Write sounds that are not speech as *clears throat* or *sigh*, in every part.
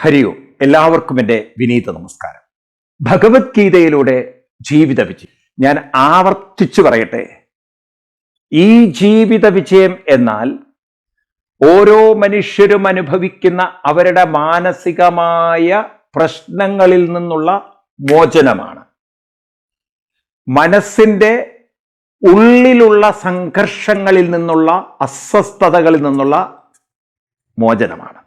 ഹരിയോ എല്ലാവർക്കും എന്റെ വിനീത നമസ്കാരം. ഭഗവത്ഗീതയിലൂടെ ജീവിത വിജയം. ഞാൻ ആവർത്തിച്ചു പറയട്ടെ. ഈ ജീവിത വിജയം എന്നാൽ ഓരോ മനുഷ്യരും അനുഭവിക്കുന്ന അവരുടെ മാനസികമായ പ്രശ്നങ്ങളിൽ നിന്നുള്ള മോചനമാണ്. മനസ്സിന്റെ ഉള്ളിലുള്ള സംഘർഷങ്ങളിൽ നിന്നുള്ള അസ്വസ്ഥതകളിൽ നിന്നുള്ള മോചനമാണ്.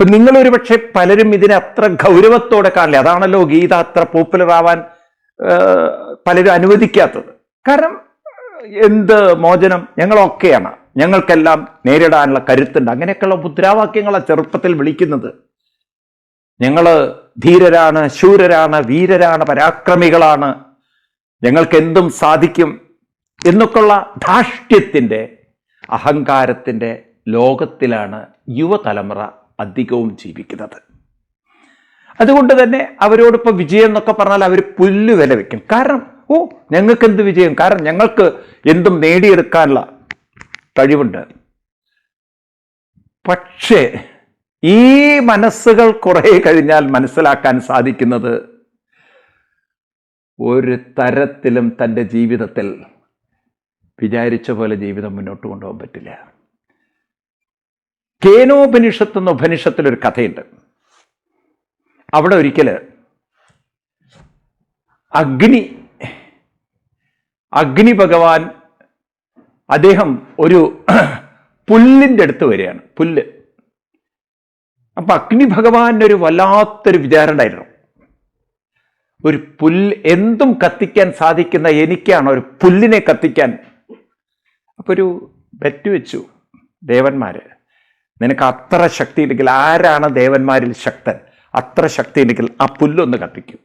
ഇപ്പൊ നിങ്ങൾ ഒരുപക്ഷെ പലരും ഇതിനെ അത്ര ഗൗരവത്തോടെ കാണില്ല. അതാണല്ലോ ഗീത അത്ര പോപ്പുലർ ആവാൻ പലരും അനുവദിക്കാത്തത്. കാരണം എന്ത് മോചനം? ഞങ്ങളൊക്കെയാണ് ഞങ്ങൾക്കെല്ലാം നേരിടാനുള്ള കരുത്തുണ്ട്. അങ്ങനെയൊക്കെയുള്ള മുദ്രാവാക്യങ്ങളാണ് ചെറുപ്പത്തിൽ വിളിക്കുന്നത്. ഞങ്ങൾ ധീരരാണ് ശൂരരാണ് വീരരാണ് പരാക്രമികളാണ്. ഞങ്ങൾക്ക് എന്തും സാധിക്കും എന്നൊക്കെയുള്ള ധാഷ്ട്യത്തിന്റെ അഹങ്കാരത്തിന്റെ ലോകത്തിലാണ് യുവതലമുറ അധികവും ജീവിക്കുന്നത്. അതുകൊണ്ട് തന്നെ അവരോടിപ്പോൾ വിജയം എന്നൊക്കെ പറഞ്ഞാൽ അവർ പുല്ല് വില വെക്കും. കാരണം ഓ ഞങ്ങൾക്ക് എന്ത് വിജയം? കാരണം ഞങ്ങൾക്ക് എന്തും നേടിയെടുക്കാനുള്ള കഴിവുണ്ട്. പക്ഷേ ഈ മനസ്സുകൾ കുറെ കഴിഞ്ഞാൽ മനസ്സിലാക്കാൻ സാധിക്കുന്നത് ഒരു തരത്തിലും തന്റെ ജീവിതത്തിൽ വിചാരിച്ച പോലെ ജീവിതം മുന്നോട്ട് കൊണ്ടുപോകാൻ പറ്റില്ല. കേനോപനിഷത്ത് എന്ന ഉപനിഷത്തിലൊരു കഥയുണ്ട്. അവിടെ ഒരിക്കൽ അഗ്നി അഗ്നി ഭഗവാൻ അദ്ദേഹം ഒരു പുല്ലിന്റെ അടുത്ത് വരികയാണ് പുല്ല്. അപ്പൊ അഗ്നി ഭഗവാന്റെ ഒരു വല്ലാത്തൊരു വിചാരം ഉണ്ടായിരുന്നു ഒരു പുല്ല് എന്തും കത്തിക്കാൻ സാധിക്കുന്ന എനിക്കാണ് ഒരു പുല്ലിനെ കത്തിക്കാൻ. അപ്പൊ ഒരു ബെറ്റ് വെച്ചു ദേവന്മാര്. നിനക്ക് അത്ര ശക്തി ഉണ്ടെങ്കിൽ ആരാണ് ദേവന്മാരിൽ ശക്തൻ? അത്ര ശക്തി ഉണ്ടെങ്കിൽ ആ പുല്ലൊന്ന് കത്തിക്കും.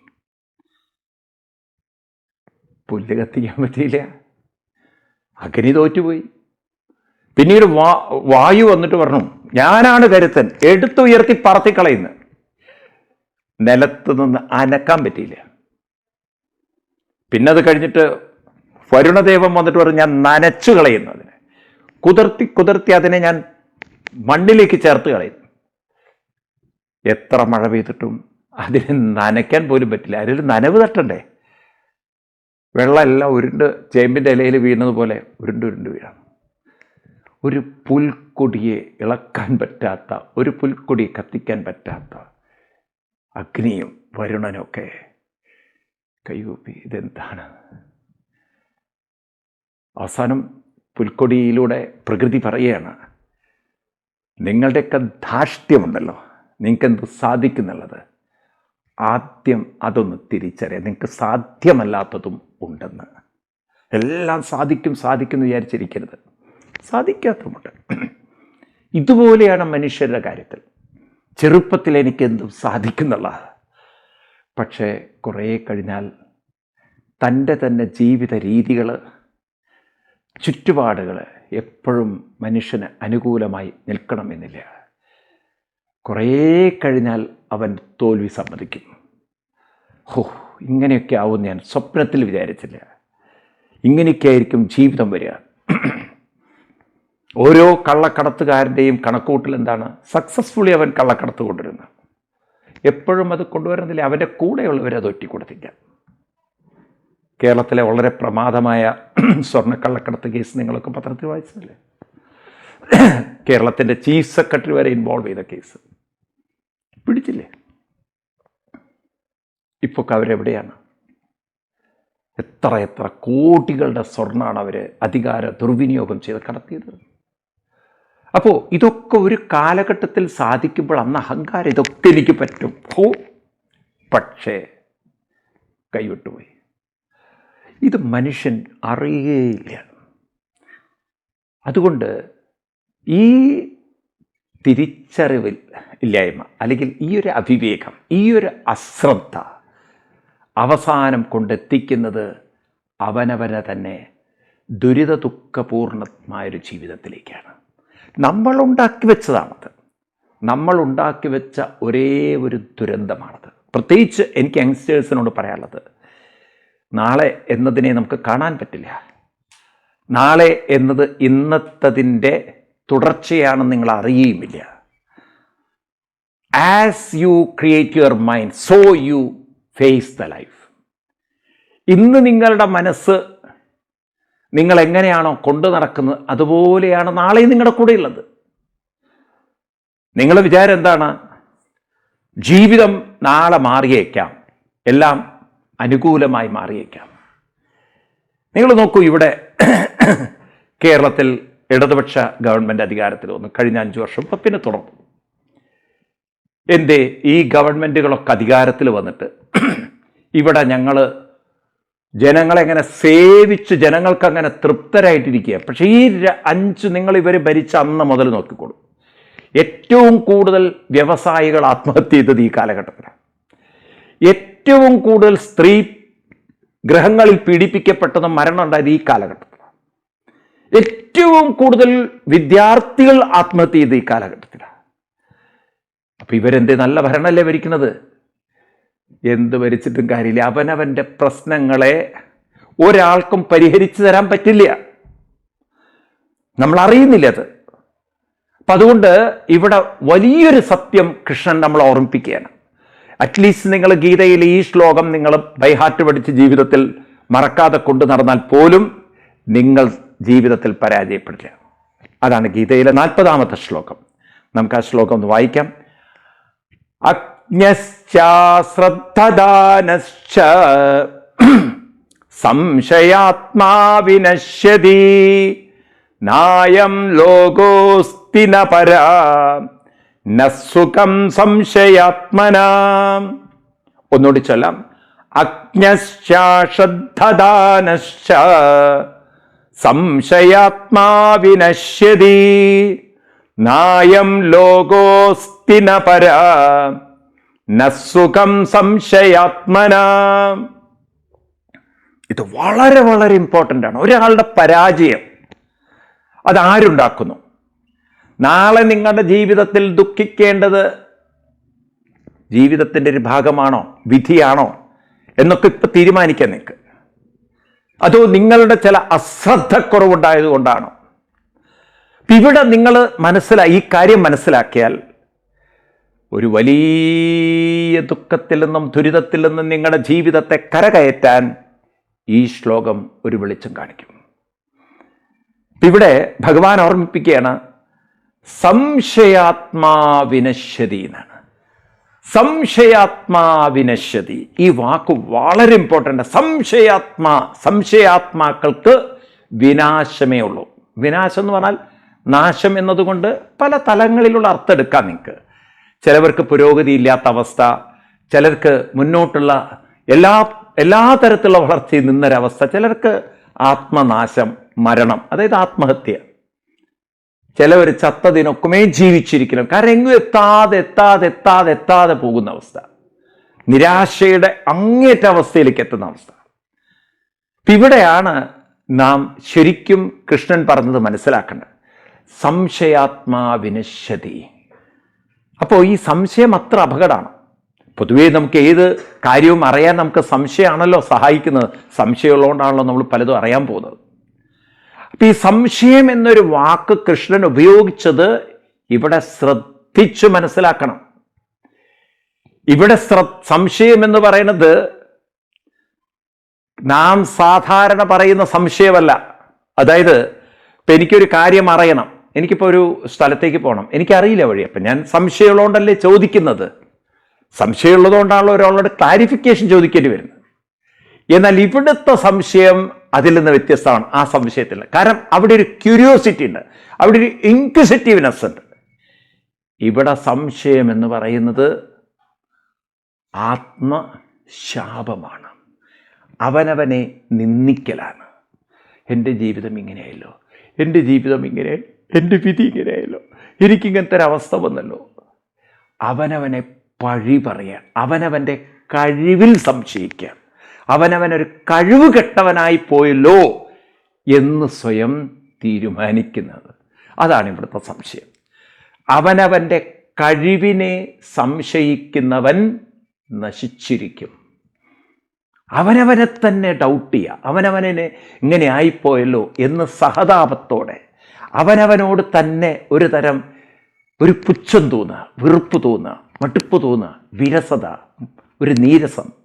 പുല്ല് കത്തിക്കാൻ പറ്റിയില്ല. അഗ്നി തോറ്റുപോയി. പിന്നീട് വാ വായു വന്നിട്ട് പറഞ്ഞു ഞാനാണ് കരുത്തൻ. എടുത്തുയർത്തി പറത്തിക്കളയുന്നു. നിലത്ത് നിന്ന് അനക്കാൻ പറ്റിയില്ല. പിന്നെ അത് കഴിഞ്ഞിട്ട് വരുണദേവം വന്നിട്ട് പറഞ്ഞു ഞാൻ നനച്ചു കളയുന്നു അതിനെ. കുതിർത്തി കുതിർത്തി അതിനെ ഞാൻ മണ്ണിലേക്ക് ചേർത്ത് കളയും. എത്ര മഴ പെയ്തിട്ടും അതിനെ നനയ്ക്കാൻ പോലും പറ്റില്ല. അതിൽ നനവ് തട്ടണ്ടേ? വെള്ളമെല്ലാം ഉരുണ്ട് ചേമ്പിന്റെ ഇലയിൽ വീണത് പോലെ ഉരുണ്ട് ഉരുണ്ട് വീഴാം. ഒരു പുൽക്കൊടിയെ ഇളക്കാൻ പറ്റാത്ത ഒരു പുൽക്കൊടി കത്തിക്കാൻ പറ്റാത്ത അഗ്നിയും വരുണനൊക്കെ കൈകൂപ്പി ഇതെന്താണ്? അവസാനം പുൽക്കൊടിയിലൂടെ പ്രകൃതി പറയുകയാണ്. നിങ്ങളുടെയൊക്കെ ധാർഷ്ട്യമുണ്ടല്ലോ. നിങ്ങൾക്ക് എന്ത് സാധിക്കുന്നുള്ളത്? ആദ്യം അതൊന്ന് തിരിച്ചറിയാം. നിങ്ങൾക്ക് സാധ്യമല്ലാത്തതും ഉണ്ടെന്ന്. എല്ലാം സാധിക്കും സാധിക്കും എന്ന് വിചാരിച്ചിരിക്കരുത്. സാധിക്കാത്തതുമുണ്ട്. ഇതുപോലെയാണ് മനുഷ്യരുടെ കാര്യത്തിൽ. ചെറുപ്പത്തിൽ എനിക്ക് എന്തും സാധിക്കുന്നുള്ള പക്ഷേ കുറേ കഴിഞ്ഞാൽ തന്റെ തന്നെ ജീവിത രീതികൾ ചുറ്റുപാടുകൾ എപ്പോഴും മനുഷ്യന് അനുകൂലമായി നിൽക്കണമെന്നില്ല കുറേ കഴിഞ്ഞാൽ അവൻ തോൽവി സമ്മതിക്കും. ഹോ ഇങ്ങനെയൊക്കെ ആവും ഞാൻ സ്വപ്നത്തിൽ വിചാരിച്ചില്ല. ഇങ്ങനെയൊക്കെ ആയിരിക്കും ജീവിതം വരിക. ഓരോ കള്ളക്കടത്തുകാരന്റെയും കണക്കൂട്ടൽ എന്താണ്? സക്സസ്ഫുള്ളി അവൻ കള്ളക്കടത്ത് കൊണ്ടുവരുന്നത്. എപ്പോഴും അത് കൊണ്ടുവരുന്നില്ല അവന്റെ കൂടെയുള്ളവരെ അത് ഒറ്റിക്കൊടുത്തില്ല. കേരളത്തിലെ വളരെ പ്രമാദമായ *clears throat* സ്വർണക്കള്ളക്കടത്ത് കേസ് നിങ്ങളൊക്കെ പത്രത്തിൽ വായിച്ചതല്ലേ? *clears throat* കേരളത്തിന്റെ ചീഫ് സെക്രട്ടറി വരെ ഇൻവോൾവ് ചെയ്ത കേസ്. പിടിച്ചില്ലേ? ഇപ്പോൾ അവരെവിടെയാണ്? എത്ര എത്ര കോടികളുടെ സ്വർണമാണ് അവർ അധികാര ദുർവിനിയോഗം ചെയ്ത് കടത്തിയത്? അപ്പോൾ ഇതൊക്കെ ഒരു കാലഘട്ടത്തിൽ സാധിക്കുമ്പോൾ അന്ന് അഹങ്കാരം ഇതൊക്കെ എനിക്ക് പറ്റും. ഹോ പക്ഷേ കൈവിട്ടുപോയി. ഇത് മനുഷ്യൻ അറിയുകയില്ല അതുകൊണ്ട് ഈ തിരിച്ചറിവിൽ ഇല്ലായ്മ അല്ലെങ്കിൽ ഈ ഒരു അവിവേകം ഈ ഒരു അശ്രദ്ധ അവസാനം കൊണ്ടെത്തിക്കുന്നത് അവനവനെ തന്നെ ദുരിത ദുഃഖപൂർണമായൊരു ജീവിതത്തിലേക്കാണ്. നമ്മൾ ഉണ്ടാക്കി വെച്ചതാണത്. നമ്മൾ ഉണ്ടാക്കി വെച്ച ഒരേ ഒരു ദുരന്തമാണത്. പ്രത്യേകിച്ച് എനിക്ക് യങ്സ്റ്റേഴ്സിനോട് പറയാനുള്ളത് നാളെ എന്നതിനെ നമുക്ക് കാണാൻ പറ്റില്ല. നാളെ എന്നത് ഇന്നത്തതിന്റെ തുടർച്ചയാണെന്ന് നിങ്ങൾ അറിയുകയുമില്ല. As you create your mind so you face the life ഇന്ന് നിങ്ങളുടെ മനസ്സ് നിങ്ങൾ എങ്ങനെയാണോ കൊണ്ടു നടക്കുന്നത് അതുപോലെയാണ് നാളെ നിങ്ങളുടെ കൂടെ ഉള്ളത് നിങ്ങളുടെ വിചാരം എന്താണ്? ജീവിതം നാളെ മാറിയേക്കാം. എല്ലാം അനുകൂലമായി മാറിയേക്കാം. നിങ്ങൾ നോക്കൂ ഇവിടെ *clears throat* കേരളത്തിൽ ഇടതുപക്ഷ ഗവൺമെന്റ് അധികാരത്തിൽ വന്നു. കഴിഞ്ഞ അഞ്ച് വർഷം ഇപ്പം പിന്നെ തുടർന്നു. എന്തേ ഈ ഗവൺമെന്റുകളൊക്കെ അധികാരത്തിൽ വന്നിട്ട് *clears throat* ഇവിടെ ഞങ്ങൾ ജനങ്ങളെ അങ്ങനെ സേവിച്ച് ജനങ്ങൾക്ക് അങ്ങനെ തൃപ്തരായിട്ടിരിക്കുക പക്ഷേ ഈ അഞ്ച് നിങ്ങൾ ഇവർ ഭരിച്ച അന്ന് മുതൽ നോക്കിക്കോളൂ. ഏറ്റവും കൂടുതൽ വ്യവസായികൾ ആത്മഹത്യ ചെയ്തത് ഈ കാലഘട്ടത്തിലാണ്. ഏറ്റവും കൂടുതൽ സ്ത്രീ ഗ്രഹങ്ങളിൽ പീഡിപ്പിക്കപ്പെട്ടതും മരണം ഉണ്ടായത് ഈ കാലഘട്ടത്തിലാണ്. ഏറ്റവും കൂടുതൽ വിദ്യാർത്ഥികൾ ആത്മഹത്യ ചെയ്ത് ഈ കാലഘട്ടത്തിലാണ്. അപ്പൊ ഇവരെന്ത് നല്ല ഭരണമല്ലേ ഭരിക്കുന്നത്? എന്ത് ഭരിച്ചിട്ടും കാര്യമില്ല. അവനവന്റെ പ്രശ്നങ്ങളെ ഒരാൾക്കും പരിഹരിച്ചു തരാൻ പറ്റില്ല. നമ്മൾ അറിയുന്നില്ല അത്. അപ്പം അതുകൊണ്ട് ഇവിടെ വലിയൊരു സത്യം കൃഷ്ണൻ നമ്മൾ ഓർമ്മിപ്പിക്കുകയാണ്. അറ്റ്ലീസ്റ്റ് നിങ്ങൾ ഗീതയിൽ ഈ ശ്ലോകം നിങ്ങൾ ബൈഹാർട്ട് പഠിച്ച് ജീവിതത്തിൽ മറക്കാതെ കൊണ്ടു നടന്നാൽ പോലും നിങ്ങൾ ജീവിതത്തിൽ പരാജയപ്പെടില്ല. അതാണ് ഗീതയിലെ നാൽപ്പതാമത്തെ ശ്ലോകം. നമുക്ക് ആ ശ്ലോകം ഒന്ന് വായിക്കാം. അജ്ഞശ്ചാശ്രദ്ധദാനശ്ച സംശയാത്മാ വിനശ്യതി നായം ലോകോസ്തിന പരാ ന സുഖം സംശയാത്മന. ഒന്നുകൂടി ചൊല്ലാം. അജ്ഞശ്ചാശ്രദ്ധദാനശ്ച സംശയാത്മാ വിനശ്യതി നായം ലോകോസ്തി പര നസുഖം സംശയാത്മന. ഇത് വളരെ വളരെ ഇമ്പോർട്ടന്റ് ആണ്. ഒരാളുടെ പരാജയം. അതാരുണ്ടാക്കുന്നു നാളെ നിങ്ങളുടെ ജീവിതത്തിൽ ദുഃഖിക്കേണ്ടത് ജീവിതത്തിന്റെ ഒരു ഭാഗമാണോ വിധിയാണോ എന്നൊക്കെ ഇപ്പം തീരുമാനിക്കാൻ നിൽക്ക് അതോ നിങ്ങളുടെ ചില അശ്രദ്ധക്കുറവുണ്ടായത് കൊണ്ടാണോ? ഇവിടെ നിങ്ങൾ മനസ്സിലായി ഈ കാര്യം മനസ്സിലാക്കിയാൽ ഒരു വലിയ ദുഃഖത്തിൽ നിന്നും ദുരിതത്തിൽ നിന്നും നിങ്ങളുടെ ജീവിതത്തെ കരകയറ്റാൻ ഈ ശ്ലോകം ഒരു വെളിച്ചം കാണിക്കും. ഇവിടെ ഭഗവാൻ ഓർമ്മിപ്പിക്കുകയാണ് സംശയാത്മാ വിനശ്യതി എന്നാണ്. സംശയാത്മാ വിനശ്യതി. ഈ വാക്ക് വളരെ ഇമ്പോർട്ടന്റ് സംശയാത്മാ സംശയാത്മാക്കൾക്ക് വിനാശമേ ഉള്ളൂ. വിനാശം എന്ന് പറഞ്ഞാൽ നാശം എന്നതുകൊണ്ട് പല തലങ്ങളിലുള്ള അർത്ഥം എടുക്കാം നിങ്ങൾക്ക്. ചിലവർക്ക് പുരോഗതി ഇല്ലാത്ത അവസ്ഥ ചിലർക്ക് മുന്നോട്ടുള്ള എല്ലാ എല്ലാ തരത്തിലുള്ള വളർച്ചയിൽ നിന്നൊരവസ്ഥ ചിലർക്ക് ആത്മനാശം മരണം അതായത് ആത്മഹത്യ. ചിലവർ ചത്തതിനൊക്കെ ജീവിച്ചിരിക്കണം കാരണം എങ്ങും എത്താതെ എത്താതെ എത്താതെ എത്താതെ പോകുന്ന അവസ്ഥ. നിരാശയുടെ അങ്ങേറ്റ അവസ്ഥയിലേക്ക് എത്തുന്ന അവസ്ഥ. ഇവിടെയാണ് നാം ശരിക്കും കൃഷ്ണൻ പറഞ്ഞത് മനസ്സിലാക്കേണ്ടത്. സംശയാത്മാ വിനശ്യതി അപ്പോൾ ഈ സംശയം അത്ര അപകടമാണ്. പൊതുവേ നമുക്ക് ഏത് കാര്യവും അറിയാൻ നമുക്ക് സംശയമാണല്ലോ സഹായിക്കുന്നത്. സംശയമുള്ളതുകൊണ്ടാണല്ലോ നമ്മൾ പലതും അറിയാൻ പോകുന്നത്. അപ്പൊ ഈ സംശയം എന്നൊരു വാക്ക് കൃഷ്ണൻ ഉപയോഗിച്ചത് ഇവിടെ ശ്രദ്ധിച്ചു മനസ്സിലാക്കണം. ഇവിടെ സംശയം എന്ന് പറയുന്നത് നാം സാധാരണ പറയുന്ന സംശയമല്ല. അതായത് ഇപ്പം എനിക്കൊരു കാര്യം അറിയണം. എനിക്കിപ്പോൾ ഒരു സ്ഥലത്തേക്ക് പോകണം എനിക്കറിയില്ല വഴി. അപ്പം ഞാൻ സംശയമുള്ളതുകൊണ്ടല്ലേ ചോദിക്കുന്നത്? സംശയമുള്ളതുകൊണ്ടാണല്ലോ ഒരാളോട് ക്ലാരിഫിക്കേഷൻ ചോദിക്കേണ്ടി വരുന്നത്. എന്നാൽ ഇവിടുത്തെ സംശയം അതിൽ നിന്ന് വ്യത്യസ്തമാണ്. ആ സംശയത്തിൽ. കാരണം അവിടെ ഒരു ക്യൂരിയോസിറ്റി ഉണ്ട്. അവിടെ ഒരു ഇൻക്വിസിറ്റീവ്നെസ് ഉണ്ട്. ഇവിടെ സംശയം എന്ന് പറയുന്നത് ആത്മശാപമാണ്. അവനവനെ നിന്ദിക്കലാണ്. എന്റെ ജീവിതം ഇങ്ങനെയല്ലോ. എന്റെ ജീവിതം ഇങ്ങനെ എന്റെ വിധി ഇങ്ങനെയല്ലോ. എനിക്കിങ്ങനത്തെ ഒരവസ്ഥ വന്നല്ലോ. അവനവനെ പഴി പറയാൻ അവനവന്റെ കഴിവിൽ സംശയിക്കാൻ. അവനവനൊരു കഴിവ് കെട്ടവനായി പോയല്ലോ എന്ന് സ്വയം തീരുമാനിക്കുന്നത്. അതാണ് ഇവിടുത്തെ സംശയം. അവനവന്റെ കഴിവിനെ സംശയിക്കുന്നവൻ നശിച്ചിരിക്കും. അവനവനെ തന്നെ ഡൗട്ട് ചെയ്യുക അവനവനെ ഇങ്ങനെ ആയിപ്പോയല്ലോ എന്ന് സഹതാപത്തോടെ അവനവനോട് തന്നെ ഒരു തരം ഒരു പുച്ഛം തോന്നുക വെറുപ്പ് തോന്നുക മടുപ്പ് തോന്നുക വിരസത ഒരു നീരസം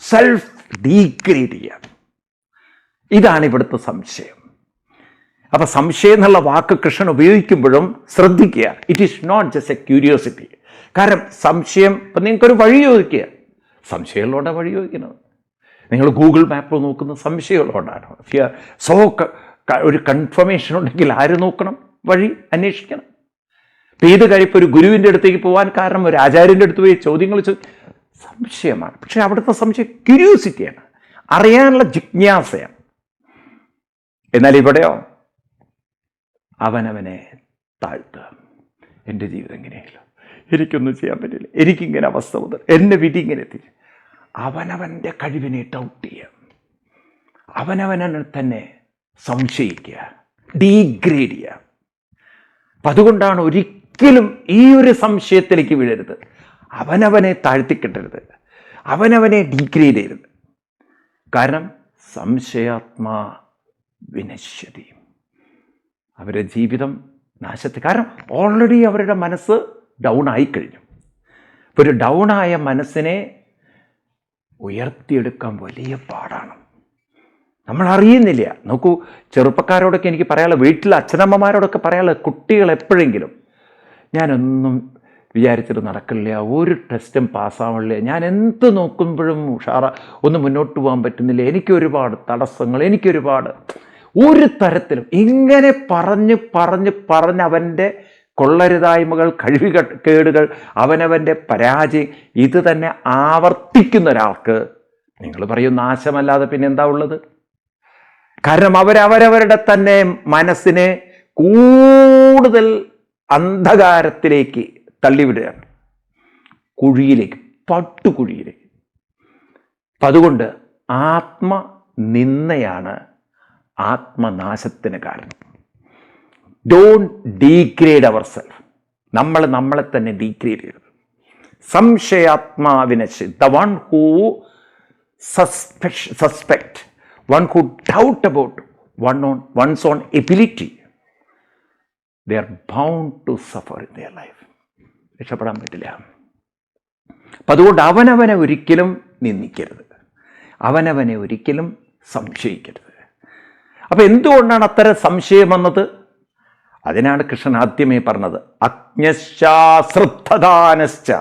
സെൽഫ് ഡീഗ്രേഡ് ചെയ്യാം ഇതാണ് ഇവിടുത്തെ സംശയം. അപ്പൊ സംശയം എന്നുള്ള വാക്ക് കൃഷ്ണൻ ഉപയോഗിക്കുമ്പോഴും ശ്രദ്ധിക്കുക it is not just a curiosity കാരണം സംശയം ഇപ്പം നിങ്ങൾക്കൊരു വഴി ചോദിക്കുക. സംശയമുള്ളതുകൊണ്ട് വഴി ചോദിക്കുന്നത്. നിങ്ങൾ ഗൂഗിൾ മാപ്പ് നോക്കുന്ന സംശയമുള്ളതുകൊണ്ടാണ് സോ ഒരു കൺഫർമേഷൻ ഉണ്ടെങ്കിൽ ആര് നോക്കണം? വഴി അന്വേഷിക്കണം. ഇപ്പം ഏത് കഴിപ്പോൾ ഒരു ഗുരുവിന്റെ അടുത്തേക്ക് പോകാൻ കാരണം ഒരു ആചാര്യന്റെ അടുത്ത് പോയി ചോദ്യങ്ങൾ ചോ സംശയമാണ്. പക്ഷെ അവിടുത്തെ സംശയം ക്യൂരിയോസിറ്റിയാണ് അറിയാനുള്ള ജിജ്ഞാസയാണ്. എന്നാൽ ഇവിടെയോ? അവനവനെ താഴ്ത്തുക എന്റെ ജീവിതം എങ്ങനെയല്ലോ എനിക്കൊന്നും ചെയ്യാൻ പറ്റില്ല. എനിക്കിങ്ങനെ അവസ്ഥ മുതൽ എന്നെ വിധി ഇങ്ങനെ എത്തി. അവനവന്റെ കഴിവിനെ ഡൗട്ട് ചെയ്യുക. അവനവനെ തന്നെ സംശയിക്കുക. ഡീഗ്രേഡ് ചെയ്യുക. അപ്പം അതുകൊണ്ടാണ് ഒരിക്കലും ഈ ഒരു സംശയത്തിലേക്ക് വീഴരുത്. അവനവനെ താഴ്ത്തിക്കെട്ടരുത്. അവനവനെ ഡീഗ്രേഡ് ചെയ്യരുത്. കാരണം സംശയാത്മാ വിനശ്യതി അവരുടെ ജീവിതം നാശത്തെ കാരണം ഓൾറെഡി അവരുടെ മനസ്സ് ഡൗൺ ആയിക്കഴിഞ്ഞു. അപ്പോൾ ഒരു ഡൗണായ മനസ്സിനെ ഉയർത്തിയെടുക്കാൻ വലിയ പാടാണ്. നമ്മൾ അറിയുന്നില്ല. നോക്കൂ ചെറുപ്പക്കാരോടൊക്കെ എനിക്ക് പറയാനുള്ള വീട്ടിലെ അച്ഛനമ്മമാരോടൊക്കെ പറയാനുള്ള കുട്ടികൾ എപ്പോഴെങ്കിലും ഞാനൊന്നും വിചാരിച്ചിട്ട് നടക്കില്ല. ഒരു ടെസ്റ്റും പാസ്സാവണില്ല. ഞാൻ എന്ത് നോക്കുമ്പോഴും ഉഷാറ ഒന്ന് മുന്നോട്ട് പോകാൻ പറ്റുന്നില്ല. എനിക്കൊരുപാട് തടസ്സങ്ങൾ എനിക്കൊരുപാട് ഒരു തരത്തിലും ഇങ്ങനെ പറഞ്ഞ് പറഞ്ഞ് പറഞ്ഞ് അവന്റെ കൊള്ളരുതായ്മകൾ കഴിവുക കേടുകൾ അവനവന്റെ പരാജയം ഇത് തന്നെ ആവർത്തിക്കുന്ന ഒരാൾക്ക് നിങ്ങൾ പറയും നാശമല്ലാതെ പിന്നെ എന്താ ഉള്ളത്? കാരണം അവരവരവരുടെ തന്നെ മനസ്സിനെ കൂടുതൽ അന്ധകാരത്തിലേക്ക് തള്ളിവിടുകയാണ് കുഴിയിലേക്ക് പട്ടുകുഴിയിലേക്ക്. അപ്പം അതുകൊണ്ട് ആത്മനിന്ദയാണ് ആത്മനാശത്തിന് കാരണം. ഡോണ്ട് ഡീഗ്രേഡ് അവർ സെൽഫ് നമ്മൾ നമ്മളെ തന്നെ ഡീഗ്രേഡ് ചെയ്യരുത്. സംശയാത്മാവിനെ the one who suspect one who doubt about one own one's own ability they are bound to suffer in their life രക്ഷപ്പെടാൻ പറ്റില്ല. അപ്പം അതുകൊണ്ട് അവനവനെ ഒരിക്കലും നിന്ദിക്കരുത്. അവനവനെ ഒരിക്കലും സംശയിക്കരുത്. അപ്പം എന്തുകൊണ്ടാണ് അത്തരം സംശയം വന്നത്? അതിനാണ് കൃഷ്ണൻ ആദ്യമേ പറഞ്ഞത് അജ്ഞശ്ചാശ്രദ്ധദാനശ്ച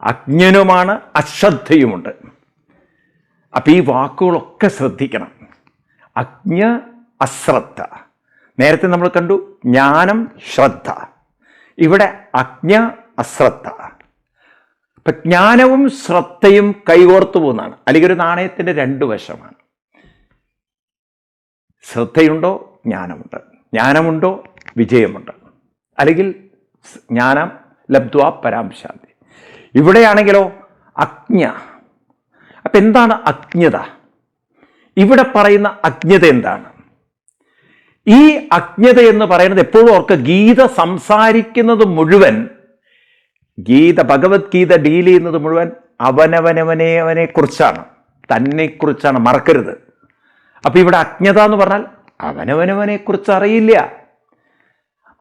അജ്ഞനുമാണ് അശ്രദ്ധയുമുണ്ട്. അപ്പം ഈ വാക്കുകളൊക്കെ ശ്രദ്ധിക്കണം. അജ്ഞ അശ്രദ്ധ. നേരത്തെ നമ്മൾ കണ്ടു ജ്ഞാനം ശ്രദ്ധ. ഇവിടെ അജ്ഞ അശ്രദ്ധ. ഇപ്പം ജ്ഞാനവും ശ്രദ്ധയും കൈകോർത്തു പോകുന്നതാണ്. അല്ലെങ്കിൽ ഒരു നാണയത്തിന്റെ രണ്ട് വശമാണ്. ശ്രദ്ധയുണ്ടോ? ജ്ഞാനമുണ്ട്. ജ്ഞാനമുണ്ടോ? വിജയമുണ്ട്. അല്ലെങ്കിൽ ജ്ഞാനം ലബ്ധ്വാ പരാംശാന്തി ഇവിടെയാണെങ്കിലോ അജ്ഞ. അപ്പം എന്താണ് അജ്ഞത? ഇവിടെ പറയുന്ന അജ്ഞത എന്താണ്? ഈ അജ്ഞത എന്ന് പറയുന്നത് എപ്പോഴും ഓർക്ക് ഗീത സംസാരിക്കുന്നത് മുഴുവൻ ഗീത ഭഗവത്ഗീത ഡീൽ ചെയ്യുന്നത് മുഴുവൻ അവനവനവനെ അവനെ കുറിച്ചാണ്. തന്നെ കുറിച്ചാണ്. മറക്കരുത്. അപ്പൊ ഇവിടെ അജ്ഞത എന്ന് പറഞ്ഞാൽ അവനവനവനെ കുറിച്ച് അറിയില്ല.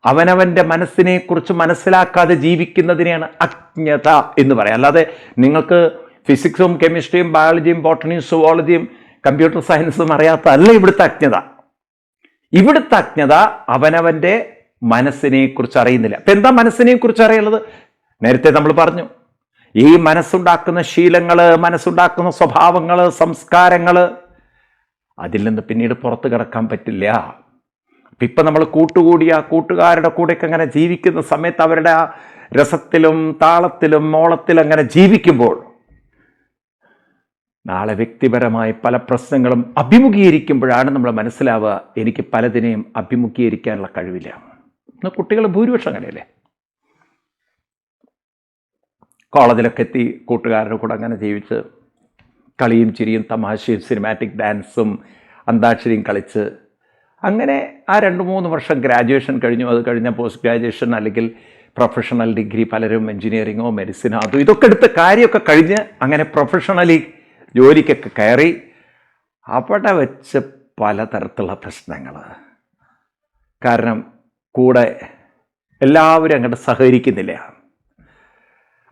അവനവന്റെ മനസ്സിനെ കുറിച്ച് മനസ്സിലാക്കാതെ ജീവിക്കുന്നതിനെയാണ് അജ്ഞത എന്ന് പറയാം. അല്ലാതെ നിങ്ങൾക്ക് ഫിസിക്സും കെമിസ്ട്രിയും ബയോളജിയും ബോട്ടണിയും സുവോളജിയും കമ്പ്യൂട്ടർ സയൻസും അറിയാത്ത അല്ല ഇവിടുത്തെ അജ്ഞത. ഇവിടുത്തെ അജ്ഞത അവനവന്റെ മനസ്സിനെ കുറിച്ച് അറിയുന്നില്ല. അപ്പൊ എന്താ മനസ്സിനെ കുറിച്ച് അറിയുന്നത്? നേരത്തെ നമ്മൾ പറഞ്ഞു ഈ മനസ്സുണ്ടാക്കുന്ന ശീലങ്ങൾ മനസ്സുണ്ടാക്കുന്ന സ്വഭാവങ്ങൾ സംസ്കാരങ്ങൾ അതിൽ നിന്ന് പിന്നീട് പുറത്തു കിടക്കാൻ പറ്റില്ല. അപ്പം ഇപ്പം നമ്മൾ കൂട്ടുകൂടിയ കൂട്ടുകാരുടെ കൂടെയൊക്കെ അങ്ങനെ ജീവിക്കുന്ന സമയത്ത് അവരുടെ രസത്തിലും താളത്തിലും മോളത്തിലും അങ്ങനെ ജീവിക്കുമ്പോൾ നാളെ വ്യക്തിപരമായി പല പ്രശ്നങ്ങളും അഭിമുഖീകരിക്കുമ്പോഴാണ് നമ്മൾ മനസ്സിലാവുക എനിക്ക് പലതിനെയും അഭിമുഖീകരിക്കാനുള്ള കഴിവില്ല. കുട്ടികൾ ഭൂരിപക്ഷം അങ്ങനെയല്ലേ? കോളേജിലൊക്കെ എത്തി കൂട്ടുകാരുടെ കൂടെ അങ്ങനെ ജീവിച്ച് കളിയും ചിരിയും തമാശയും സിനിമാറ്റിക് ഡാൻസും അന്താക്ഷരിയും കളിച്ച് അങ്ങനെ ആ രണ്ട് മൂന്ന് വർഷം ഗ്രാജുവേഷൻ കഴിഞ്ഞു. അത് കഴിഞ്ഞ പോസ്റ്റ് ഗ്രാജുവേഷൻ അല്ലെങ്കിൽ പ്രൊഫഷണൽ ഡിഗ്രി പലരും എൻജിനീയറിങ്ങോ മെഡിസിനോ അതും ഇതൊക്കെ എടുത്ത് കാര്യമൊക്കെ കഴിഞ്ഞ് അങ്ങനെ പ്രൊഫഷണലി ജോലിക്കൊക്കെ കയറി. അവിടെ വെച്ച് പലതരത്തിലുള്ള പ്രശ്നങ്ങൾ. കാരണം കൂടെ എല്ലാവരും അങ്ങോട്ട് സഹകരിക്കുന്നില്ല.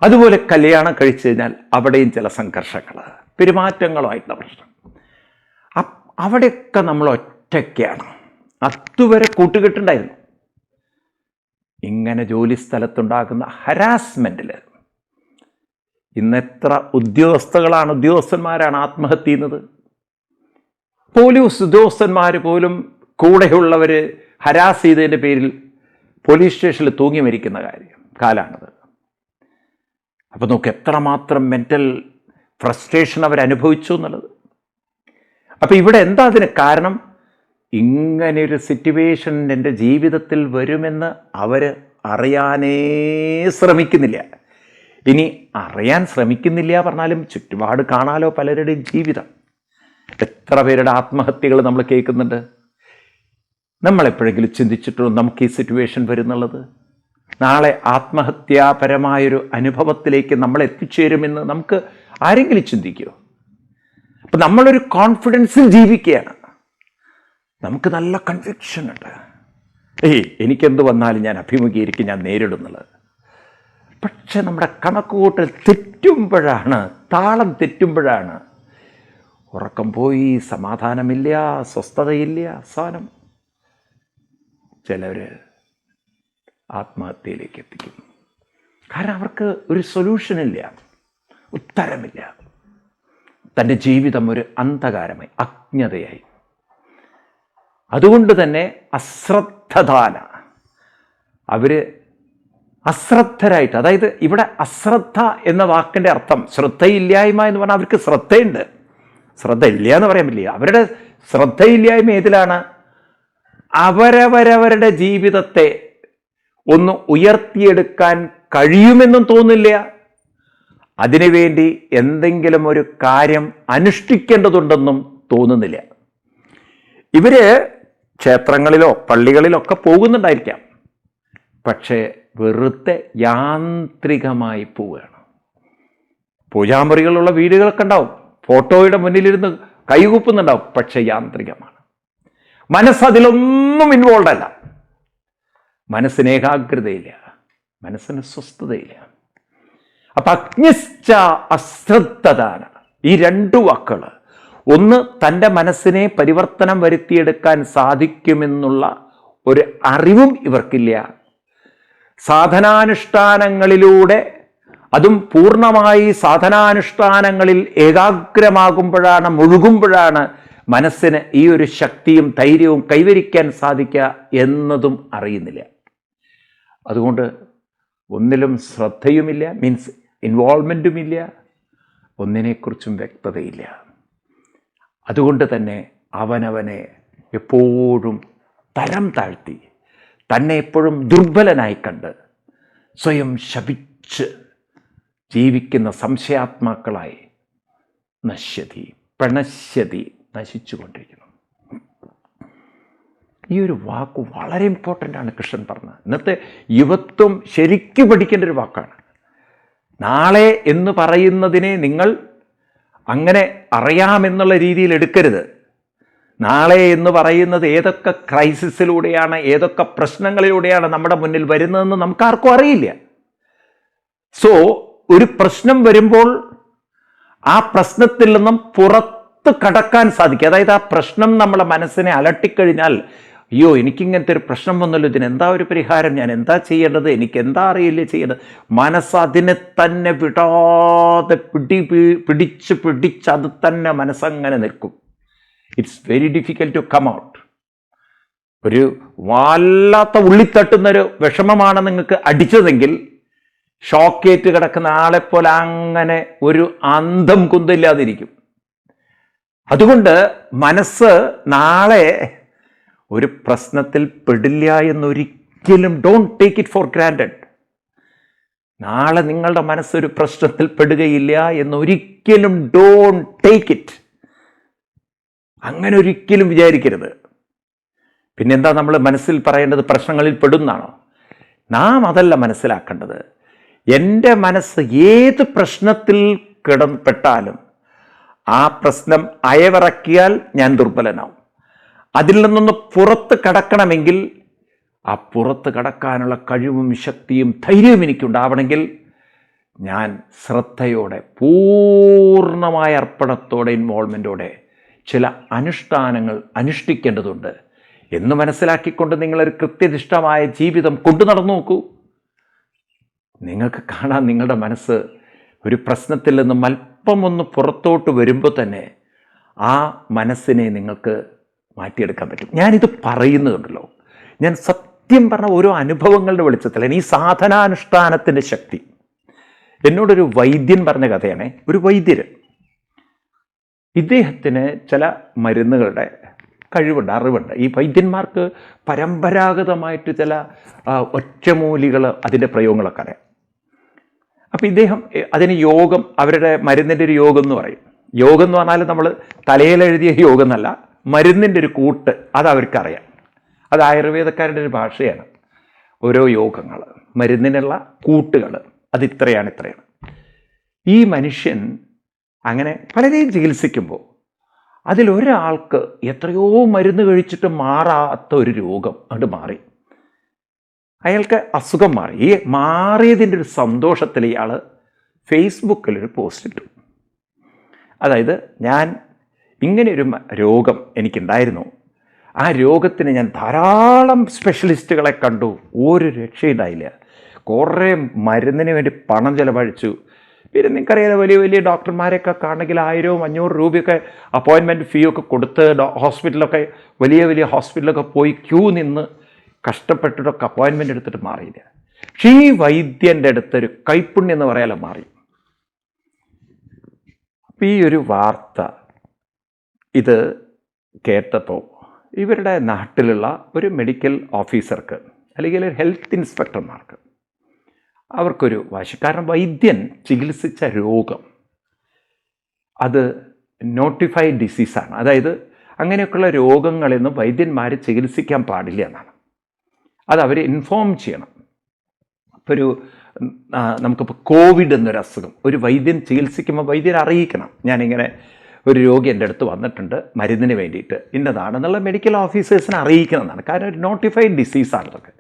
അതുപോലെ കല്യാണം കഴിച്ചു കഴിഞ്ഞാൽ അവിടെയും ചില സംഘർഷങ്ങൾ പെരുമാറ്റങ്ങളുമായിട്ടുള്ള പ്രശ്നം. അവിടെയൊക്കെ നമ്മൾ ഒറ്റയ്ക്കാണ്. അതുവരെ കൂട്ടുകെട്ടുണ്ടായിരുന്നു. ഇങ്ങനെ ജോലി സ്ഥലത്തുണ്ടാകുന്ന ഹരാസ്മെന്റിൽ ഇന്നെത്ര ഉദ്യോഗസ്ഥകളാണ് ഉദ്യോഗസ്ഥന്മാരാണ് ആത്മഹത്യ ചെയ്യുന്നത്. പോലീസ് ഉദ്യോഗസ്ഥന്മാർ പോലും കൂടെയുള്ളവർ ഹരാസ് ചെയ്തതിന്റെ പേരിൽ പോലീസ് സ്റ്റേഷനിൽ തൂങ്ങി മരിക്കുന്ന കാര്യം കാലാണത്. അപ്പോൾ നോക്ക് എത്രമാത്രം മെന്റൽ ഫ്രസ്ട്രേഷൻ അവർ അനുഭവിച്ചു എന്നുള്ളത്. അപ്പോൾ ഇവിടെ എന്താ അതിന് കാരണം? ഇങ്ങനെയൊരു സിറ്റുവേഷൻ എന്റെ ജീവിതത്തിൽ വരുമെന്ന് അവർ അറിയാനേ ശ്രമിക്കുന്നില്ല. ഇനി അറിയാൻ ശ്രമിക്കുന്നില്ല പറഞ്ഞാലും ചുറ്റുപാട് കാണാലോ പലരുടെയും ജീവിതം. എത്ര പേരുടെ ആത്മഹത്യകൾ നമ്മൾ കേൾക്കുന്നുണ്ട്? നമ്മളെപ്പോഴെങ്കിലും ചിന്തിച്ചിട്ടുണ്ടോ നമുക്ക് ഈ സിറ്റുവേഷൻ വരുന്നുള്ളത്? നാളെ ആത്മഹത്യാപരമായൊരു അനുഭവത്തിലേക്ക് നമ്മൾ എത്തിച്ചേരുമെന്ന് നമുക്ക് ആരെങ്കിലും ചിന്തിക്കുമോ അപ്പം നമ്മളൊരു കോൺഫിഡൻസിൽ ജീവിക്കുകയാണ്. നമുക്ക് നല്ല കൺവിക്ഷൻ ഉണ്ട്. ഏയ് എനിക്കെന്ത് വന്നാലും ഞാൻ അഭിമുഖീകരിക്കും ഞാൻ നേരിടുന്നുള്ളത്. പക്ഷെ നമ്മുടെ കണക്കുകൂട്ടൽ തെറ്റുമ്പോഴാണ് താളം തെറ്റുമ്പോഴാണ് ഉറക്കം പോയി സമാധാനമില്ല സ്വസ്ഥതയില്ല അവസാനം ചിലർ ആത്മഹത്യയിലേക്ക് എത്തിക്കും കാരണം അവർക്ക് ഒരു സൊല്യൂഷനില്ല ഉത്തരമില്ല. തന്റെ ജീവിതം ഒരു അന്ധകാരമായി അജ്ഞതയായി. അതുകൊണ്ട് തന്നെ അശ്രദ്ധദാന അവർ അശ്രദ്ധരായിട്ട് അതായത് ഇവിടെ അശ്രദ്ധ എന്ന വാക്കിന്റെ അർത്ഥം ശ്രദ്ധയില്ലായ്മ എന്ന് പറഞ്ഞാൽ അവർക്ക് ശ്രദ്ധയുണ്ട്. ശ്രദ്ധ ഇല്ല എന്ന് പറയാൻ പറ്റില്ല. അവരുടെ ശ്രദ്ധയില്ലായ്മ ഏതിലാണ്? അവരവരവരുടെ ജീവിതത്തെ ഒന്ന് ഉയർത്തിയെടുക്കാൻ കഴിയുമെന്നും തോന്നില്ല. അതിനുവേണ്ടി എന്തെങ്കിലും ഒരു കാര്യം അനുഷ്ഠിക്കേണ്ടതുണ്ടെന്നും തോന്നുന്നില്ല. ഇവർ ക്ഷേത്രങ്ങളിലോ പള്ളികളിലോ ഒക്കെ പോകുന്നുണ്ടായിരിക്കാം. പക്ഷേ വെറുതെ യാന്ത്രികമായി പോവുകയാണ്. പൂജാമുറികളുള്ള വീടുകളൊക്കെ ഉണ്ടാവും. ഫോട്ടോയുടെ മുന്നിലിരുന്ന് കൈകൂപ്പുന്നുണ്ടാവും. പക്ഷേ യാന്ത്രികമാണ്. മനസ്സതിലൊന്നും ഇൻവോൾവ് അല്ല. മനസ്സിന് ഏകാഗ്രതയില്ല മനസ്സിന് സ്വസ്ഥതയില്ല. അപ്പൊ അഗ്നിശ്ച അശ്രദ്ധദാന ഈ രണ്ടു വാക്കുകൾ ഒന്ന് തന്റെ മനസ്സിനെ പരിവർത്തനം വരുത്തിയെടുക്കാൻ സാധിക്കുമെന്നുള്ള ഒരു അറിവും ഇവർക്കില്ല. സാധനാനുഷ്ഠാനങ്ങളിലൂടെ അതും പൂർണമായി സാധനാനുഷ്ഠാനങ്ങളിൽ ഏകാഗ്രമാകുമ്പോഴാണ് മുഴുകുമ്പോഴാണ് മനസ്സിന് ഈ ഒരു ശക്തിയും ധൈര്യവും കൈവരിക്കാൻ സാധിക്കുക എന്നതും അറിയുന്നില്ല. അതുകൊണ്ട് ഒന്നിലും ശ്രദ്ധയുമില്ല മീൻസ് ഇൻവോൾവ്മെന്റുമില്ല ഒന്നിനെക്കുറിച്ചും വ്യക്തതയില്ല. അതുകൊണ്ട് തന്നെ അവനവനെ എപ്പോഴും തരം താഴ്ത്തി തന്നെ എപ്പോഴും ദുർബലനായി കണ്ട് സ്വയം ശപിച്ച് ജീവിക്കുന്ന സംശയാത്മാക്കളായി നശ്യതി പ്രണശ്യതി നശിച്ചുകൊണ്ടിരിക്കുന്നു. ഈ ഒരു വാക്ക് വളരെ ഇമ്പോർട്ടന്റ് ആണ് കൃഷ്ണൻ പറഞ്ഞത്. ഇന്നത്തെ യുവത്വം ശരിക്കും പഠിക്കേണ്ട ഒരു വാക്കാണ്. നാളെ എന്ന് പറയുന്നതിനെ നിങ്ങൾ അങ്ങനെ അറിയാമെന്നുള്ള രീതിയിൽ എടുക്കരുത്. നാളെ എന്ന് പറയുന്നത് ഏതൊക്കെ ക്രൈസിസിലൂടെയാണ് ഏതൊക്കെ പ്രശ്നങ്ങളിലൂടെയാണ് നമ്മുടെ മുന്നിൽ വരുന്നതെന്ന് നമുക്കാർക്കും അറിയില്ല. സോ ഒരു പ്രശ്നം വരുമ്പോൾ ആ പ്രശ്നത്തിൽ നിന്നും പുറത്ത് കടക്കാൻ സാധിക്കും. അതായത് ആ പ്രശ്നം നമ്മളെ മനസ്സിനെ അലട്ടിക്കഴിഞ്ഞാൽ അയ്യോ എനിക്കിങ്ങനത്തെ ഒരു പ്രശ്നം വന്നല്ലോ. ഇതിന് എന്താ ഒരു പരിഹാരം? ഞാൻ എന്താ ചെയ്യേണ്ടത്? എനിക്ക് എന്താ അറിയില്ല ചെയ്യേണ്ടത്? മനസ്സ് അതിനെ തന്നെ വിടാതെ പിടി പിടിച്ച് പിടിച്ച് അത് തന്നെ മനസ്സങ്ങനെ നിൽക്കും. It's very difficult to come out ഒരു വല്ലാത്ത ഉള്ളിത്തട്ടുന്നൊരു വിഷമമാണ് നിങ്ങൾക്ക് അടിച്ചതെങ്കിൽ ഷോക്കേറ്റ് കിടക്കുന്ന ആളെപ്പോലെ അങ്ങനെ ഒരു അന്ധം കുന്തില്ലാതിരിക്കും അതുകൊണ്ട് മനസ്സ് നാളെ ഒരു പ്രശ്നത്തിൽ പെടില്ല എന്നൊരിക്കലും don't take it for granted നാളെ നിങ്ങളുടെ മനസ്സൊരു പ്രശ്നത്തിൽ പെടുകയില്ല എന്നൊരിക്കലും ഡോണ്ട് ടേക്ക് ഇറ്റ് അങ്ങനെ ഒരിക്കലും വിചാരിക്കരുത്. പിന്നെന്താ നമ്മൾ മനസ്സിൽ പറയേണ്ടത് പ്രശ്നങ്ങളിൽ പെടുന്നാണോ? നാം അതല്ല മനസ്സിലാക്കേണ്ടത്. എന്റെ മനസ്സ് ഏത് പ്രശ്നത്തിൽ കിടപ്പെട്ടാലും ആ പ്രശ്നം അയവിറക്കിയാൽ ഞാൻ ദുർബലനാവും. അതിൽ നിന്നൊന്ന് പുറത്ത് കടക്കണമെങ്കിൽ ആ പുറത്ത് കടക്കാനുള്ള കഴിവും ശക്തിയും ധൈര്യവും എനിക്കുണ്ടാവണമെങ്കിൽ ഞാൻ ശ്രദ്ധയോടെ പൂർണമായ അർപ്പണത്തോടെ ഇൻവോൾവ്മെന്റോടെ ചില അനുഷ്ഠാനങ്ങൾ അനുഷ്ഠിക്കേണ്ടതുണ്ട് എന്ന് മനസ്സിലാക്കിക്കൊണ്ട് നിങ്ങളൊരു കൃത്യനിഷ്ഠമായ ജീവിതം കൊണ്ടു നടന്നു നോക്കൂ. നിങ്ങൾക്ക് കാണാൻ നിങ്ങളുടെ മനസ്സ് ഒരു പ്രശ്നത്തിൽ നിന്നും അല്പം ഒന്ന് പുറത്തോട്ട് വരുമ്പോൾ തന്നെ ആ മനസ്സിനെ നിങ്ങൾക്ക് മാറ്റിയെടുക്കാൻ പറ്റും. ഞാനിത് പറയുന്നതുണ്ടല്ലോ ഞാൻ സത്യം പറഞ്ഞ ഓരോ അനുഭവങ്ങളുടെ വെളിച്ചത്തിലാണ് ഈ സാധനാനുഷ്ഠാനത്തിന്റെ ശക്തി. എന്നോടൊരു വൈദ്യൻ പറഞ്ഞ കഥയാണ്. ഒരു വൈദ്യര്. ഇദ്ദേഹത്തിന് ചില മരുന്നുകളുടെ കഴിവുണ്ട് അറിവുണ്ട്. ഈ വൈദ്യന്മാർക്ക് പരമ്പരാഗതമായിട്ട് ചില ഒറ്റമൂലികൾ അതിന്റെ പ്രയോഗങ്ങളൊക്കെ അറിയാം. അപ്പം ഇദ്ദേഹം അതിന് യോഗം അവരുടെ മരുന്നിന്റെ ഒരു യോഗം എന്ന് പറയും. യോഗം എന്ന് പറഞ്ഞാൽ നമ്മൾ തലയിലെഴുതിയ യോഗം എന്നല്ല. മരുന്നിന്റെ ഒരു കൂട്ട് അത് അവർക്കറിയാം. അത് ആയുർവേദക്കാരുടെ ഒരു ഭാഷയാണ്. ഓരോ യോഗങ്ങൾ മരുന്നിനുള്ള കൂട്ടുകൾ അത് ഇത്രയാണ് ഇത്രയാണ്. ഈ മനുഷ്യൻ അങ്ങനെ പലരെയും ചികിത്സിക്കുമ്പോൾ അതിലൊരാൾക്ക് എത്രയോ മരുന്ന് കഴിച്ചിട്ട് മാറാത്ത ഒരു രോഗം അത് മാറി. അയാൾക്ക് അസുഖം മാറി. ഈ മാറിയതിന്റെ ഒരു സന്തോഷത്തിൽ ഇയാൾ ഫേസ്ബുക്കിലൊരു പോസ്റ്റ് ഇട്ടു അതായത് ഞാൻ ഇങ്ങനെ ഒരു രോഗം എനിക്കുണ്ടായിരുന്നു. ആ രോഗത്തിന് ഞാൻ ധാരാളം സ്പെഷ്യലിസ്റ്റുകളെ കണ്ടു. ഒരു രക്ഷയുണ്ടായില്ല. കുറേ മരുന്നിന് വേണ്ടി പണം ചിലവഴിച്ചു. പിന്നെ നിങ്ങൾക്കറിയാലോ വലിയ വലിയ ഡോക്ടർമാരെയൊക്കെ കാണണമെങ്കിൽ ആയിരവും അഞ്ഞൂറ് രൂപയൊക്കെ അപ്പോയിൻമെന്റ് ഫീ ഒക്കെ കൊടുത്ത് ഹോസ്പിറ്റലൊക്കെ വലിയ വലിയ ഹോസ്പിറ്റലൊക്കെ പോയി ക്യൂ നിന്ന് കഷ്ടപ്പെട്ടിട്ടൊക്കെ അപ്പോയിൻമെന്റ് എടുത്തിട്ട് മാറിയില്ല. പക്ഷേ ഈ വൈദ്യന്റെ അടുത്തൊരു കൈപ്പുണ്യം എന്ന് പറയാലോ മാറി. അപ്പം ഈ ഒരു വാർത്ത ഇത് കേട്ടപ്പോൾ ഇവരുടെ നാട്ടിലുള്ള ഒരു മെഡിക്കൽ ഓഫീസർക്ക് അല്ലെങ്കിൽ ഒരു ഹെൽത്ത് ഇൻസ്പെക്ടർമാർക്ക് അവർക്കൊരു വാശി. കാരണം വൈദ്യൻ ചികിത്സിച്ച രോഗം അത് നോട്ടിഫൈഡ് ഡിസീസാണ് അതായത് അങ്ങനെയൊക്കെയുള്ള രോഗങ്ങളിൽ നിന്ന് വൈദ്യന്മാർ ചികിത്സിക്കാൻ പാടില്ല എന്നാണ്. അത് അവർ ഇൻഫോം ചെയ്യണം. ഇപ്പോൾ ഒരു നമുക്കിപ്പോൾ കോവിഡ് എന്നൊരു അസുഖം ഒരു വൈദ്യൻ ചികിത്സിക്കുമ്പോൾ വൈദ്യൻ അറിയിക്കണം. ഞാനിങ്ങനെ ഒരു രോഗി എന്റെ അടുത്ത് വന്നിട്ടുണ്ട് മരുന്നിന് വേണ്ടിയിട്ട്. ഇന്നതാണെന്നുള്ള മെഡിക്കൽ ഓഫീസേഴ്സിനെ അറിയിക്കുന്നതാണ്. കാരണം ഒരു നോട്ടിഫൈഡ് ഡിസീസാണ് ഇതൊക്കെ.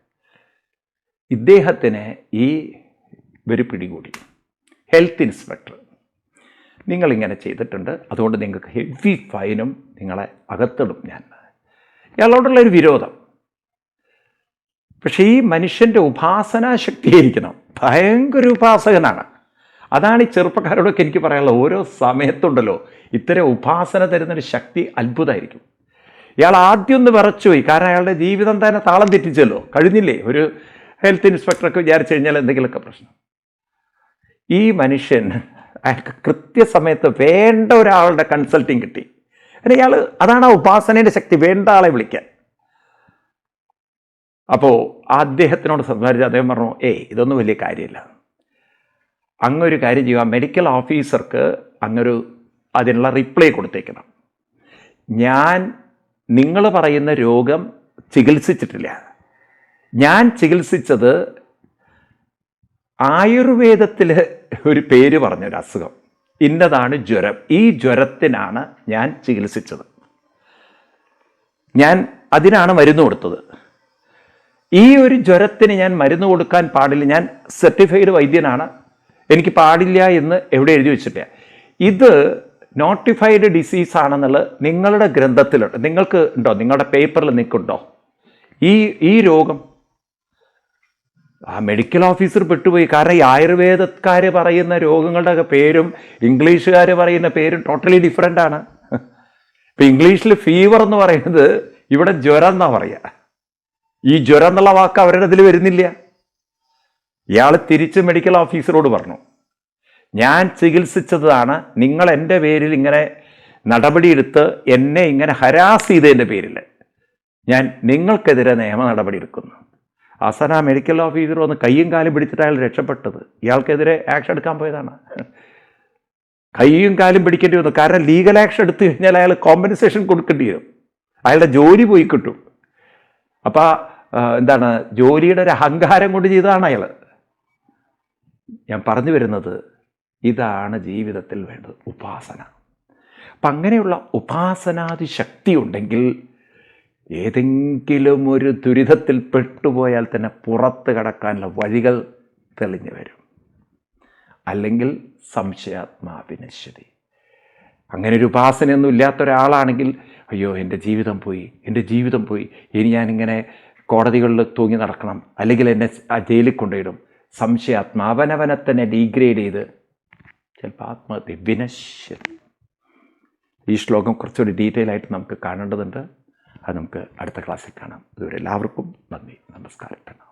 ഇദ്ദേഹത്തിന് ഈ ഒരു പിടികൂടി. ഹെൽത്ത് ഇൻസ്പെക്ടർ നിങ്ങളിങ്ങനെ ചെയ്തിട്ടുണ്ട്. അതുകൊണ്ട് നിങ്ങൾക്ക് ഹെവി ഫൈനും നിങ്ങളെ അകത്തിടും ഞാൻ. ഇയാളോടുള്ള ഒരു വിരോധം. പക്ഷേ ഈ മനുഷ്യന്റെ ഉപാസനാശക്തിയായിരിക്കണം ഭയങ്കര ഉപാസകനാണ്. അതാണ് ഈ ചെറുപ്പക്കാരോടൊക്കെ എനിക്ക് പറയാനുള്ളത്. ഓരോ സമയത്തുണ്ടല്ലോ ഇത്തരം ഉപാസന തരുന്നൊരു ശക്തി അത്ഭുതമായിരിക്കും. ഇയാൾ ആദ്യം ഒന്ന് വിറച്ചുപോയി. കാരണം അയാളുടെ ജീവിതം തന്നെ താളം തെറ്റിച്ചല്ലോ. കഴിഞ്ഞില്ലേ? ഒരു ഹെൽത്ത് ഇൻസ്പെക്ടറൊക്കെ വിചാരിച്ചു കഴിഞ്ഞാൽ എന്തെങ്കിലുമൊക്കെ പ്രശ്നം. ഈ മനുഷ്യൻ അയാൾക്ക് കൃത്യസമയത്ത് വേണ്ട ഒരാളുടെ കൺസൾട്ടിങ് കിട്ടി. അല്ല ഇയാൾ അതാണ് ആ ഉപാസനയുടെ ശക്തി. വേണ്ട ആളെ വിളിക്കാൻ. അപ്പോൾ അദ്ദേഹത്തിനോട് സംസാരിച്ച് അദ്ദേഹം പറഞ്ഞു ഏയ് ഇതൊന്നും വലിയ കാര്യമില്ല. അങ്ങൊരു കാര്യം ചെയ്യുക. മെഡിക്കൽ ഓഫീസർക്ക് അങ്ങൊരു അതിനുള്ള റിപ്ലൈ കൊടുത്തേക്കണം. ഞാൻ നിങ്ങൾ പറയുന്ന രോഗം ചികിത്സിച്ചിട്ടില്ല. ഞാൻ ചികിത്സിച്ചത് ആയുർവേദത്തിൽ ഒരു പേര് പറഞ്ഞൊരു അസുഖം. ഇന്നതാണ് ജ്വരം. ഈ ജ്വരത്തിനാണ് ഞാൻ ചികിത്സിച്ചത്. ഞാൻ അതിനാണ് മരുന്ന് കൊടുത്തത്. ഈ ഒരു ജ്വരത്തിന് ഞാൻ മരുന്ന് കൊടുക്കാൻ പാടില്ല. ഞാൻ സർട്ടിഫൈഡ് വൈദ്യനാണ്. എനിക്ക് പാടില്ല എന്ന് എവിടെ എഴുതി വെച്ചിട്ടില്ല. ഇത് നോട്ടിഫൈഡ് ഡിസീസ് ആണെന്നുള്ളത് നിങ്ങളുടെ ഗ്രന്ഥത്തിലുണ്ട്. നിങ്ങൾക്ക് ഉണ്ടോ? നിങ്ങളുടെ പേപ്പറിൽ നിൽക്കുണ്ടോ ഈ ഈ രോഗം. ആ മെഡിക്കൽ ഓഫീസർ പെട്ടുപോയി. കാരണം ഈ ആയുർവേദക്കാർ പറയുന്ന രോഗങ്ങളുടെ പേരും ഇംഗ്ലീഷുകാർ പറയുന്ന പേരും ടോട്ടലി ഡിഫറെന്റ് ആണ്. ഇപ്പം ഇംഗ്ലീഷിൽ ഫീവർ എന്ന് പറയുന്നത് ഇവിടെ ജ്വരം എന്നാണ് പറയുക ഈ ജ്വരം എന്നുള്ള വാക്ക് അവരുടെ ഇതിൽ വരുന്നില്ല. ഇയാൾ തിരിച്ച് മെഡിക്കൽ ഓഫീസറോട് പറഞ്ഞു ഞാൻ ചികിത്സിച്ചതാണ് നിങ്ങൾ എന്റെ പേരിൽ ഇങ്ങനെ നടപടിയെടുത്ത് എന്നെ ഇങ്ങനെ ഹരാസ് ചെയ്തതിന്റെ പേരിൽ. ഞാൻ നിങ്ങൾക്കെതിരെ നിയമ നടപടി എടുക്കുന്നു അവസാനം ആ മെഡിക്കൽ ഓഫീസർ ഒന്ന് കയ്യും കാലും പിടിച്ചിട്ട് അയാൾ രക്ഷപ്പെട്ടത്. ഇയാൾക്കെതിരെ ആക്ഷൻ എടുക്കാൻ പോയതാണ്. കയ്യും കാലും പിടിക്കേണ്ടി വന്നു. കാരണം ലീഗൽ ആക്ഷൻ എടുത്തു കഴിഞ്ഞാൽ അയാൾ കോമ്പൻസേഷൻ കൊടുക്കേണ്ടി വരും. അയാളുടെ ജോലി പോയി കിട്ടും. അപ്പോൾ എന്താണ് ജോലിയുടെ ഒരു അഹങ്കാരം കൊണ്ട് ചെയ്തതാണ് അയാൾ ഞാൻ പറഞ്ഞു വരുന്നത് ഇതാണ് ജീവിതത്തിൽ വേണ്ടത് ഉപാസന. അപ്പം അങ്ങനെയുള്ള ഉപാസനാതിശക്തി ഉണ്ടെങ്കിൽ ഏതെങ്കിലും ഒരു ദുരിതത്തിൽ പെട്ടുപോയാൽ തന്നെ പുറത്ത് കടക്കാനുള്ള വഴികൾ തെളിഞ്ഞു വരും. അല്ലെങ്കിൽ സംശയാത്മാവിനശ്വതി അങ്ങനെ ഒരു ഉപാസനയൊന്നും ഇല്ലാത്ത ഒരാളാണെങ്കിൽ അയ്യോ എന്റെ ജീവിതം പോയി എന്റെ ജീവിതം പോയി ഇനി ഞാനിങ്ങനെ കോടതികളിൽ തൂങ്ങി നടക്കണം അല്ലെങ്കിൽ എന്നെ ആ ജയിലിൽ കൊണ്ടുപോയിടും സംശയാത്മ അവനവനെ തന്നെ ഡീഗ്രേഡ് ചെയ്ത് ചിലപ്പോൾ ആത്മഹത്യ വിനശ് ഈ ശ്ലോകം കുറച്ചുകൂടി ഡീറ്റെയിൽ ആയിട്ട് നമുക്ക് കാണേണ്ടതുണ്ട്. അത് നമുക്ക് അടുത്ത ക്ലാസ്സിൽ കാണാം. ഇതുവരെ എല്ലാവർക്കും നന്ദി. നമസ്കാരം.